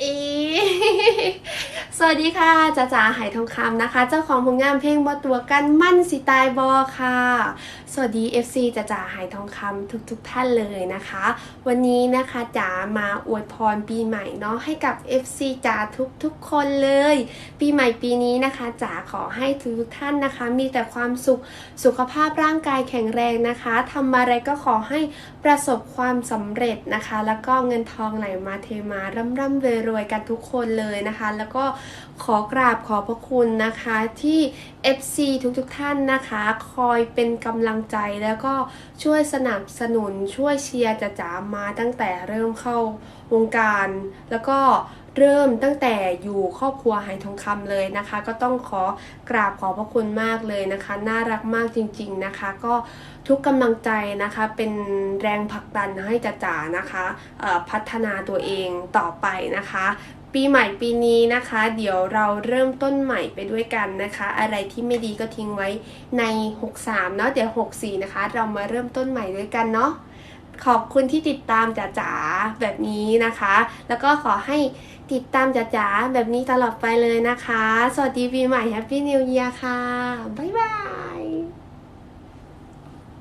เอ สวัสดีค่ะจ๋าจ๋าหายทองคำนะคะ เจ้าของผลงานเพลงบอตัวกันมั่นสิตายบอค่ะ สวัสดี FC จ๋าจ๋าหายทองคำทุกๆทท่านเลยนะคะ วันนี้นะคะจ๋ามาอวยพรปีใหม่เนาะให้กับ FC จ๋าทุกๆคนเลย ปีใหม่ปีนี้นะคะจ๋าขอให้ทุกๆท่านนะคะ มีแต่ความสุขสุขภาพร่างกายแข็งแรงนะคะทำอะไรก็ขอให้ประสบความสำเร็จนะคะ แล้วก็เงินทองไหลมาเทมาร่ำร่ำรวยรวยกันทุกคนเลยนะคะ แล้วก็ขอกราบขอบพระคุณนะคะที่ FC ทุกๆท่านนะคะ คอยเป็นกำลังใจแล้วก็ช่วยสนับสนุนช่วยเชียร์จ๋าจ๋ามาตั้งแต่เริ่มเข้าวงการ แล้วก็เริ่มตั้งแต่อยู่ครอบครัวหายทองคำเลยนะคะ ก็ต้องขอกราบขอบพระคุณมากเลยนะคะ น่ารักมากจริง ๆนะคะ ก็ทุกกำลังใจนะคะเป็นแรงผลักดันให้จ๋าจ๋านะคะพัฒนาตัวเองต่อไปนะคะ ปีใหม่ปีนี้นะคะ เดี๋ยวเราเริ่มต้นใหม่ไปด้วยกันนะคะ อะไรที่ไม่ดีก็ทิ้งไว้ใน 63 เนาะเดี๋ยว 64 นะคะ เรามาเริ่มต้นใหม่ด้วยกันเนาะขอบคุณที่ติดตามจ๋าจ๋าแบบนี้นะคะ แล้วก็ขอให้ติดตามจ๋าจ๋าแบบนี้ตลอดไปเลยนะคะ สวัสดีปีใหม่แฮปปี้นิว e ย r ค่ะ บ๊ายบาย